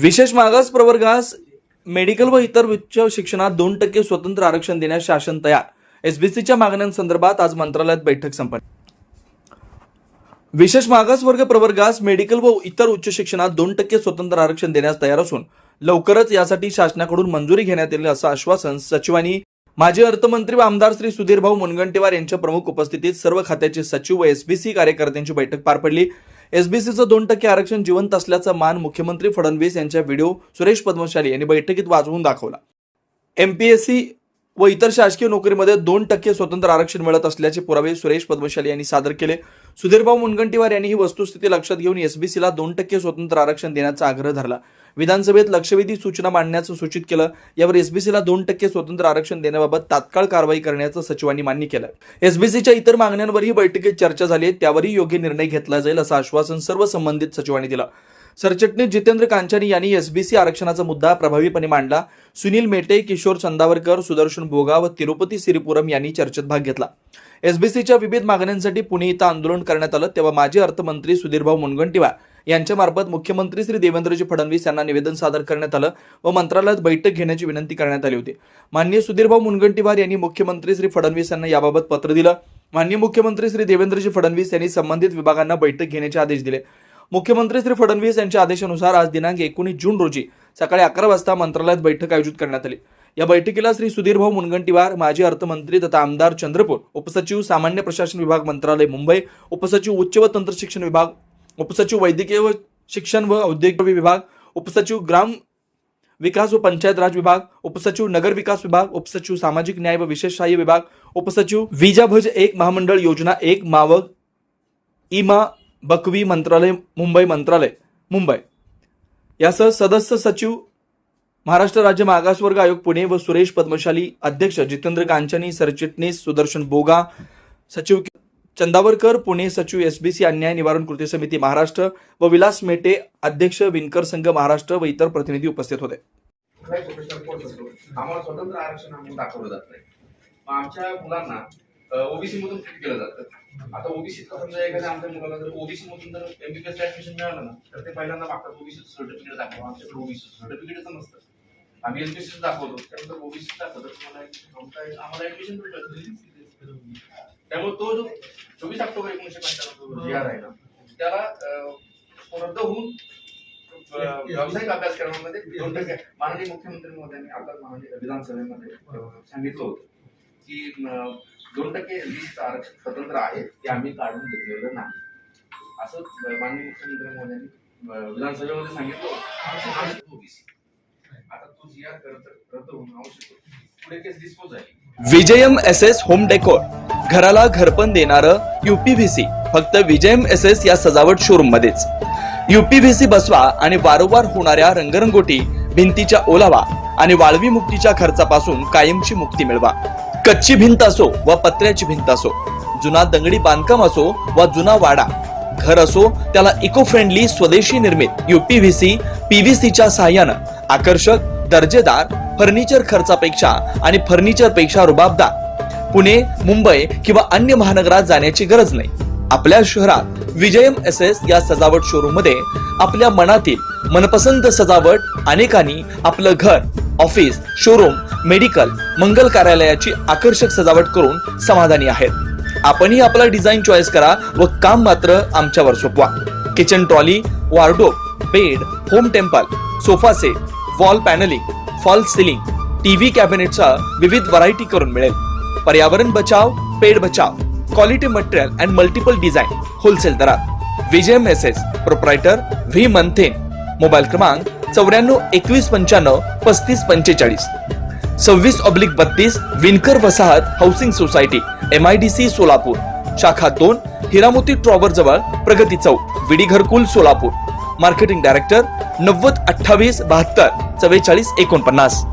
विशेष मागास प्रवर्गास मेडिकल व इतर उच्च शिक्षणात दोन टक्के स्वतंत्र आरक्षण देण्यास शासन तयार. एसबीसीच्या मागण्यांसंदर्भात आज मंत्रालयात बैठक संपन्न. विशेष मागासवर्ग प्रवर्गास मेडिकल व इतर उच्च शिक्षणात दोन टक्के स्वतंत्र आरक्षण देण्यास तयार असून लवकरच यासाठी शासनाकडून मंजुरी घेण्यात येईल असं आश्वासन सचिवांनी माजी अर्थमंत्री व आमदार श्री सुधीरभाऊ मुनगंटीवार यांच्या प्रमुख उपस्थितीत सर्व खात्याचे सचिव व एसबीसी कार्यकर्त्यांची बैठक पार पडली. एसबीसीचं दोन टक्के आरक्षण जिवंत असल्याचा मान मुख्यमंत्री फडणवीस यांच्या व्हिडिओ सुरेश पद्मशाली यांनी बैठकीत वाजवून दाखवला. एमपीएससी व इतर शासकीय नोकरीमध्ये दोन टक्के स्वतंत्र आरक्षण मिळत असल्याचे पुरावे सुरेश पद्मशाली यांनी सादर केले. सुधीरभाऊ मुनगंटीवार यांनी ही वस्तुस्थिती लक्षात घेऊन एसबीसीला दोन टक्के स्वतंत्र आरक्षण देण्याचा आग्रह धरला. विधानसभेत लक्षवेधी सूचना मांडण्याचं सूचित केलं. यावर एसबीसीला दोन टक्के स्वतंत्र आरक्षण देण्याबाबत तात्काळ कारवाई करण्याचं सचिवांनी मान्य केलं. एसबीसीच्या इतर मागण्यांवरही बैठकीत चर्चा झाली त्यावरही योग्य निर्णय घेतला जाईल असं आश्वासन सर्व संबंधित सचिवांनी दिलं. सरचिटणीस जितेंद्र कांचानी यांनी एसबीसी आरक्षणाचा मुद्दा प्रभावीपणे मांडला. सुनील मेटे किशोर चंदावरकर सुदर्शन बोगा व तिरुपती सिरीपुरम यांनी चर्चेत भाग घेतला. एसबीसीच्या विविध मागण्यांसाठी पुणे इथं आंदोलन करण्यात आलं. तेव्हा माजी अर्थमंत्री सुधीरभाऊ मुनगंटीवार यांच्यामार्फत मुख्यमंत्री श्री देवेंद्रजी फडणवीस यांना निवेदन सादर करण्यात आलं व मंत्रालयात बैठक घेण्याची विनंती करण्यात आली होती. माननीय सुधीरभाऊ मुनगंटीवार यांनी मुख्यमंत्री श्री फडणवीस यांना याबाबत पत्र दिलं. माननीय मुख्यमंत्री श्री देवेंद्रजी फडणवीस यांनी संबंधित विभागांना बैठक घेण्याचे आदेश दिले. मुख्यमंत्री श्री फडणवीस यांच्या आदेशानुसार आज दिनांक एकोणीस जून रोजी सकाळी अकरा वाजता मंत्रालयात बैठक आयोजित करण्यात आली. या बैठकीला श्री सुधीरभाऊ मुनगंटीवार माजी अर्थमंत्री तथा आमदार चंद्रपूर उपसचिव सामान्य प्रशासन विभाग मंत्रालय मुंबई उपसचिव उच्च व तंत्रशिक्षण विभाग उपसचिव वैद्यकीय व शिक्षण व औद्योगिक विभाग उपसचिव ग्राम विकास व पंचायत राज विभाग उपसचिव नगर विकास विभाग उपसचिव सामाजिक न्याय व विशेष सहाय्य विभाग उपसचिव विजाभज एक महामंडळ योजना एक मावक इमा बकवी मंत्रालय मुंबई मंत्रालय मुंबई. यासह सदस्य सचिव महाराष्ट्र राज्य मागासवर्ग आयोग पुणे व सुरेश पद्मशाली अध्यक्ष जितेंद्र कांचनी सरचिटणीस सुदर्शन बोगा सचिव चंदावरकर पुणे सचिव एस बी सी अन्याय निवारण कृती समिती महाराष्ट्र व विलास मेटे अध्यक्ष विनकर संघ महाराष्ट्र व इतर प्रतिनिधी उपस्थित होते. आम्हाला स्वतंत्र आरक्षण आम्हाला दाखवलं जात नाही. आमच्या मुलांना ओबीसी मधून फिट केलं जातं. आता ओबीसी समजा एखाद्या आमच्या मुलाला जर ओबीसी मधून जर एमबीबीएस ऍडमिशन मिळालं ना तर ते पहिल्यांदा मागतात ओबीसी सर्टिफिकेट दाखवा आमच्याकडे ओबीसी सर्टिफिकेटच नसतं. आम्ही एमबीसी दाखवतो त्यानंतर ओबीसी दाखवतो तुम्हाला आम्हाला ऍडमिशन भेटत त्यामुळे तो जो चोवीस ऑक्टोबर एकोणीशे पंच्याण्णव जी आर आहे ना त्याला अं, रद्द होऊन व्यावसायिक अभ्यासक्रमामध्ये दोन टक्के माननीय मुख्यमंत्री महोदयांनी आता माननीय विधानसभेमध्ये सांगितलं होतं की दोन टक्के लिस्ट आरक्षण स्वतंत्र आहे ते आम्ही काढून घेतलेलं नाही असं माननीय मुख्यमंत्री महोदयांनी विधानसभेमध्ये सांगितलं. आता तो जी आर रद्द होऊन आवश्यक पुढे केस डिस्पोज विजयम एस एस होम डेकोर घराला घरपण देणारं युपीव्हीसी फक्त विजयम एस एस या सजावट शोरूम मध्येच युपीव्हीसी बसवा आणि वारंवार होणाऱ्या रंगरंगोटी भिंतीच्या ओलावा आणि वाळवी मुक्तीच्या खर्चापासून कायमची मुक्ती मिळवा. कच्ची भिंत असो व पत्र्याची भिंत असो जुना दंगडी बांधकाम असो वा जुना वाडा घर असो त्याला इको फ्रेंडली स्वदेशी निर्मित युपीव्हीसी पीव्हीसीच्या सहाय्यानं आकर्षक दर्जेदार फर्निचर खर्चापेक्षा आणि फर्निचरपेक्षा रुबाबदार. पुणे मुंबई किंवा अन्य महानगरात जाण्याची गरज नाही. आपल्या शहरात विजयम एस एस या सजावट शोरूममध्ये आपल्या मनातील मनपसंत सजावट अनेकांनी आपलं घर ऑफिस शोरूम मेडिकल मंगल कार्यालयाची आकर्षक सजावट करून समाधानी आहेत. आपणही आपला डिझाईन चॉईस करा व काम मात्र आमच्यावर सोपवा. Kitchen trolley wardrobe bed home temple sofa set wall panelling false ceiling TV कॅबिनेटचा विविध व्हरायटी करून मिळेल. पर्यावरण बचाव पेड बचाव quality material and multiple design wholesale दरात. Vijay message proprietor V मंथेन. Mobile क्रमांक चौऱ्याण्णव एकवीस पंच्याण्णव पस्तीस पंचेचाळीस. सव्वीस ऑब्लिक बत्तीस विनकर वसाहत housing society M I D C Solapur. शाखा दोन हिरामोती ट्रॉवर जवळ प्रगती चौक विडी घरकुल सोलापूर. मार्केटिंग डायरेक्टर नव्वद अठ्ठावीस बहात्तर चव्वेचाळीस एकोणपन्नास.